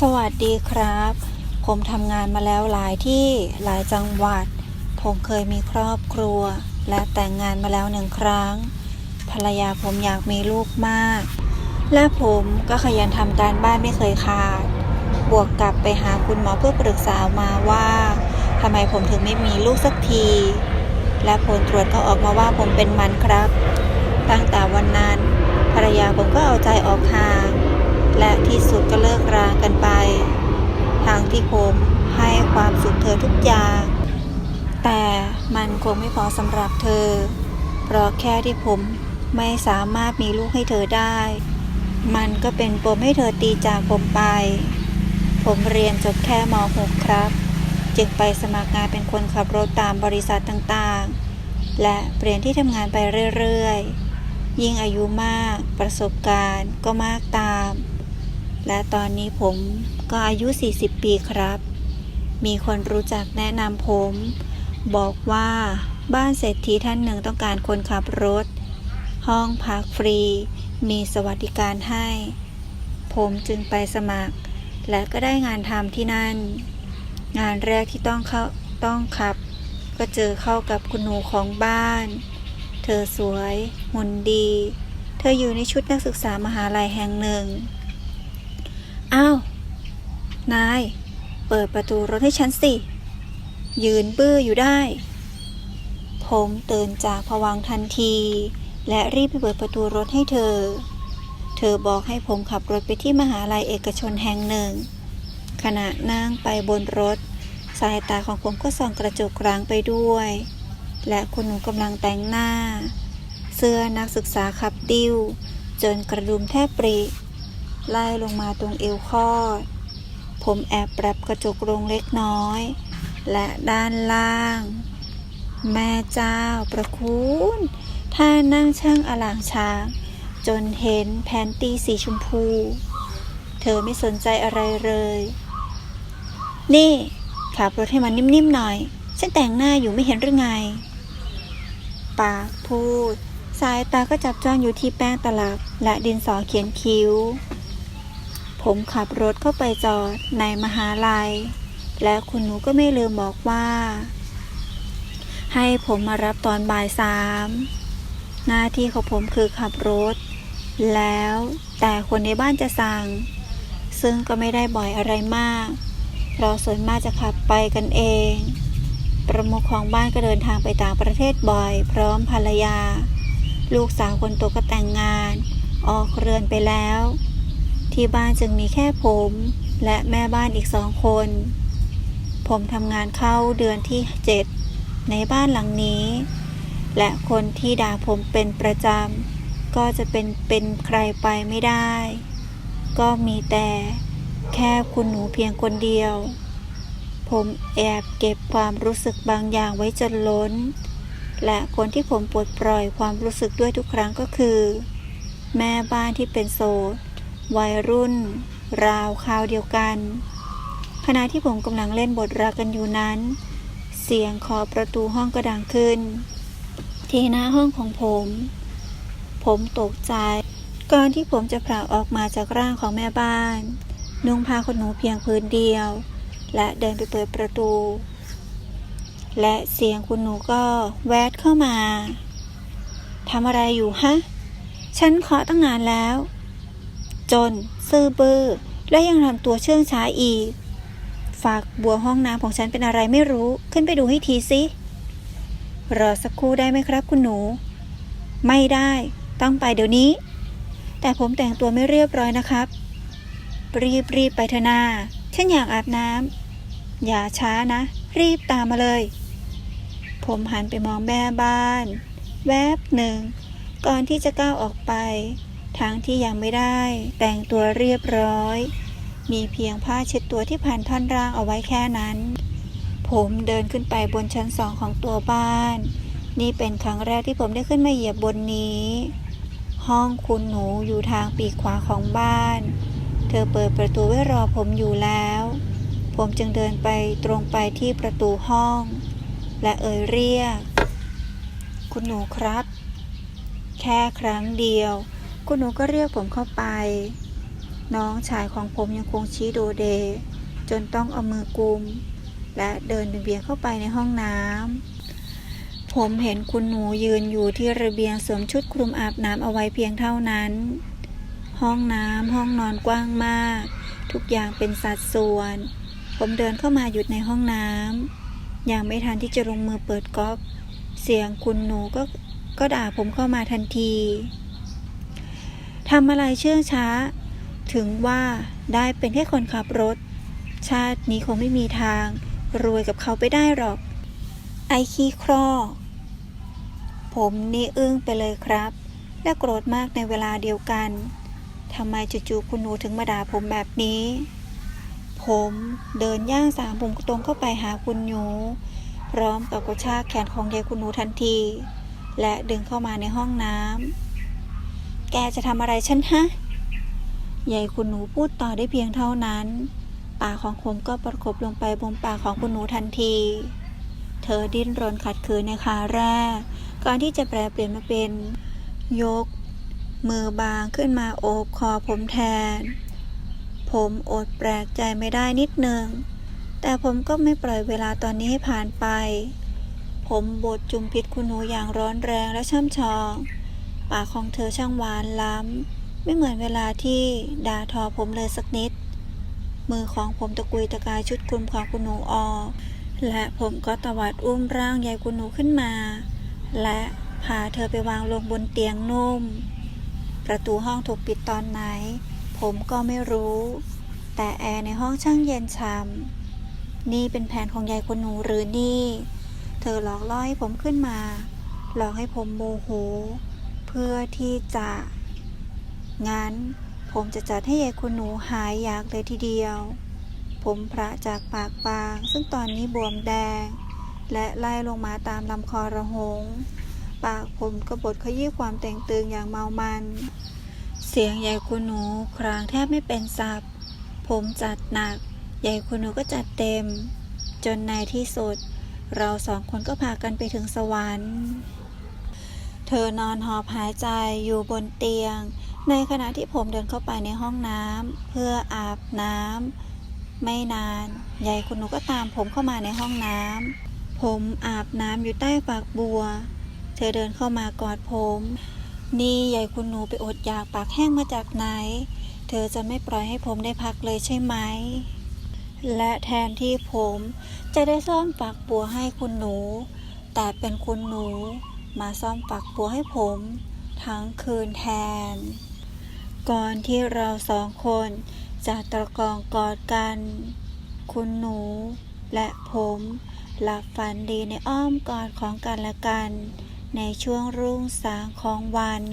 สวัสดีครับ ผมทำงานมาแล้วหลายที่หลายจังหวัด ผมเคยมีครอบครัว และแต่งงานมาแล้วหนึ่งครั้ง ภรรยาผมอยากมีลูกมาก และผมก็ขยันทำการบ้านไม่เคยขาด บวกกับไปหาคุณหมอเพื่อปรึกษามาว่าทำไมผมถึงไม่มีลูกสักที และผลตรวจก็ออกมาว่าผมเป็นมันครับ ตั้งแต่วันนั้น ภรรยาผมก็เอาใจออกห่าง และที่สุดก็เลิกรากันไป ทางที่ผมให้ความสุขเธอทุกอย่าง แต่มันคงไม่พอสำหรับเธอ เพราะแค่ที่ผมไม่สามารถมีลูกให้เธอได้ มันก็เป็นปมให้เธอตีจากผมไป ผมเรียนจบแค่ม .6 ครับ จึงไปสมัครงานเป็นคนขับรถตามบริษัทต่างๆ และเปลี่ยนที่ทำงานไปเรื่อยๆ ยิ่งอายุมากประสบการณ์ก็มากตาม และตอนนี้ผมก็อายุ 40 ปีครับ มีคนรู้จักแนะนำผม บอกว่าบ้านเศรษฐีท่านหนึ่งต้องการคนขับรถ ห้องพักฟรี มีสวัสดิการให้ ผมจึงไปสมัคร และก็ได้งานทำที่นั่น งานแรกที่ต้องเข้าต้องขับ ก็เจอเข้ากับคุณหนูของบ้าน เธอสวย หุ่นดี เธออยู่ในชุดนักศึกษามหาลัยแห่งหนึ่ง อ้าว นาย เปิดประตูรถให้ฉันสิ ยืนบื้ออยู่ได้ ผมตื่นจากผวังทันที และรีบไปเปิดประตูรถให้เธอ เธอบอกให้ผมขับรถไปที่มหาลัยเอกชนแห่งหนึ่ง ขณะนั่งไปบนรถ สายตาของผมก็ส่องกระจกกลางไปด้วย และคุณหนูกำลังแต่งหน้า เสื้อนักศึกษาขับดิ้ว จนกระดุมแทบปริ ไล่ลงมาตรงเอวคอด ผมแอบปรับกระจกลงเล็กน้อย และด้านล่าง แม่เจ้าประคุณท่านั่งช่างอลางช้าง จนเห็นแผนตีสีชมพู เธอไม่สนใจอะไรเลย นี่ขับรถให้มันนิ่มๆหน่อย ฉันแต่งหน้าอยู่ไม่เห็นหรือไง ปากพูด สายตาก็จับจ้องอยู่ที่แป้งตลับ และดินสอเขียนคิ้ว ผมขับรถเข้าไปจอดในมหาลัย และคุณหนูก็ไม่ลืมบอกว่า ให้ผมมารับตอนบ่ายสามหน้าที่ของผมคือขับรถ แล้วแต่คนในบ้านจะสั่ง ซึ่งก็ไม่ได้บ่อยอะไรมากเพราะส่วนมากจะขับไปกันเอง ประมุขของบ้านก็เดินทางไปต่างประเทศบ่อย พร้อมภรรยา ลูกสาวคนโตก็แต่งงาน ออกเรือนไปแล้ว ที่บ้านจึงมีแค่ผม และแม่บ้านอีกสองคน ผมทำงานเข้าเดือนที่เจ็ดในบ้านหลังนี้ และคนที่ด่าผมเป็นประจำก็จะเป็นเป็นใครไปไม่ได้ ก็มีแต่แค่คุณหนูเพียงคนเดียว ผมแอบเก็บความรู้สึกบางอย่างไว้จนล้น และคนที่ผมปลดปล่อยความรู้สึกด้วยทุกครั้งก็คือ แม่บ้านที่เป็นโสด วัยรุ่น ราวคราวเดียวกัน ขณะที่ผมกำลังเล่นบทรักกันอยู่นั้น เสียงเคาะประตูห้องก็ดังขึ้น ที่หน้าห้องของผม ผมตกใจก่อนที่ผมจะผลักออกมาจากร่างของแม่บ้าน นุ่งผ้าขนหนูเพียงพื้นเดียว และเดินไปเปิดประตู และเสียงคุณหนูก็แวดเข้ามาทำอะไรอยู่ฮะ ฉันเคาะตั้งนานแล้ว จน ซื่อบื้อและยังทำตัวเชื่องช้าอีก ฝากบัวห้องน้ำของฉันเป็นอะไรไม่รู้ ขึ้นไปดูให้ทีสิ รอสักครู่ได้ไหมครับคุณหนู ไม่ได้ ต้องไปเดี๋ยวนี้ แต่ผมแต่งตัวไม่เรียบร้อยนะครับ รีบรีบไปเถอะนาฉันอยากอาบน้ำ อย่าช้านะ รีบตามมาเลย ผมหันไปมองแม่บ้าน แวบหนึ่ง ก่อนที่จะก้าวออกไป ทั้งที่ยังไม่ได้ แต่งตัวเรียบร้อย มีเพียงผ้าเช็ดตัวที่พันท่อนร่างเอาไว้แค่นั้น ผมเดินขึ้นไปบนชั้นสองของตัวบ้าน นี่เป็นครั้งแรกที่ผมได้ขึ้นมาเหยียบบนนี้ ห้องคุณหนูอยู่ทางปีกขวาของบ้าน เธอเปิดประตูไว้รอผมอยู่แล้ว ผมจึงเดินไปตรงไปที่ประตูห้อง และเอ่ยเรียก คุณหนูครับ แค่ครั้งเดียว คุณหนูก็เรียกผมเข้าไป น้องชายของผมยังคงชี้โดเด จนต้องเอามือกุม และเดินเบียงเข้าไปในห้องน้ำ ผมเห็นคุณหนูยืนอยู่ที่ระเบียงสวมชุดคลุมอาบน้ำเอาไว้เพียงเท่านั้น ห้องน้ำห้องนอนกว้างมาก ทุกอย่างเป็นสัดส่วน ผมเดินเข้ามาหยุดในห้องน้ำยังไม่ทันที่จะลงมือเปิดก๊อก เสียงคุณหนูก็ก็ด่าผมเข้ามาทันที ทำอะไรเชื่องช้า ถึงว่าได้เป็นแค่คนขับรถ ชาตินี้คงไม่มีทาง รวยกับเขาไปได้หรอก ไอ้ขี้ครอกผมนี่อึ้งไปเลยครับ และโกรธมากในเวลาเดียวกันทำไมจู่ๆคุณหนูถึงมาด่าผมแบบนี้ ผมเดินย่างสามผมตรงเข้าไปหาคุณหนู พร้อมกับกระชากแขนของยายคุณหนูทันที และดึงเข้ามาในห้องน้ำ แกจะทำอะไรฉันฮะยายคุณหนูพูดต่อได้เพียงเท่านั้น ปากของผมก็ประกบลงไปบนปากของคุณหนูทันที เธอดิ้นรนขัดขืนในขาแรกก่อนที่จะแปลเปลี่ยนมาเป็น ยก มือบางขึ้นมาโอบคอผมแทน ผมอดแปลกใจไม่ได้นิดหนึ่งแต่ผมก็ไม่ปล่อยเวลาตอนนี้ให้ผ่านไป ผมบดจุมพิษคุณหนูอย่างร้อนแรงและช่ำชอง ปากของเธอช่างหวานล้ำ ไม่เหมือนเวลาที่ด่าทอผมเลยสักนิด มือของผมตะกุยตะกายชุดคลุมของคุณหนูออกและผมก็ตวัดอุ้มร่างยายคุณหนูขึ้นมา และพาเธอไปวางลงบนเตียงนุ่ม ประตูห้องถูกปิดตอนไหน ผมก็ไม่รู้ แต่แอร์ในห้องช่างเย็นช่ำนี่เป็นแผนของยายคนหนูหรือนี่ เธอหลอกล่อให้ผมขึ้นมา หลอกให้ผมโมโห เพื่อที่จะ งั้น ผมจะจัดให้ยายคุณหนูหายอยากเลยทีเดียว ผมพระจากปากปาง ซึ่งตอนนี้บวมแดง และไล่ลงมาตามลำคอระหง ปากผมกระบดขยี้ความแต่งตึงอย่างเมามัน เสียงยายคุณหนูครางแทบไม่เป็นสับผมจัดหนักยายคุณหนูก็จัดเต็ม จนในที่สุด เราสองคนก็พากันไปถึงสวรรค์ ธอนอนหอบหายใจอยู่บนเตียง ในขณะที่ผมเดินเข้าไปในห้องน้ำเพื่ออาบน้ำไม่นานยายคุณหนูก็ตามผมเข้ามาในห้องน้ำผมอาบน้ำอยู่ใต้ฝักบัว เธอเดินเข้ามากอดผม นี่ยายคุณหนูไปอดอยากปากแห้งมาจากไหน เธอจะไม่ปล่อยให้ผมได้พักเลยใช่ไหม และแทนที่ผมจะได้ซ่อมฝักบัวให้คุณหนู แต่เป็นคุณหนู มาซ่อมฝักบัวให้ผม ทั้งคืนแทน ก่อนที่เราสองคนจะตะกองกอดกัน คุณหนูและผมหลับฝันดีในอ้อมกอดของกันและกัน ในช่วงรุ่งสางของวัน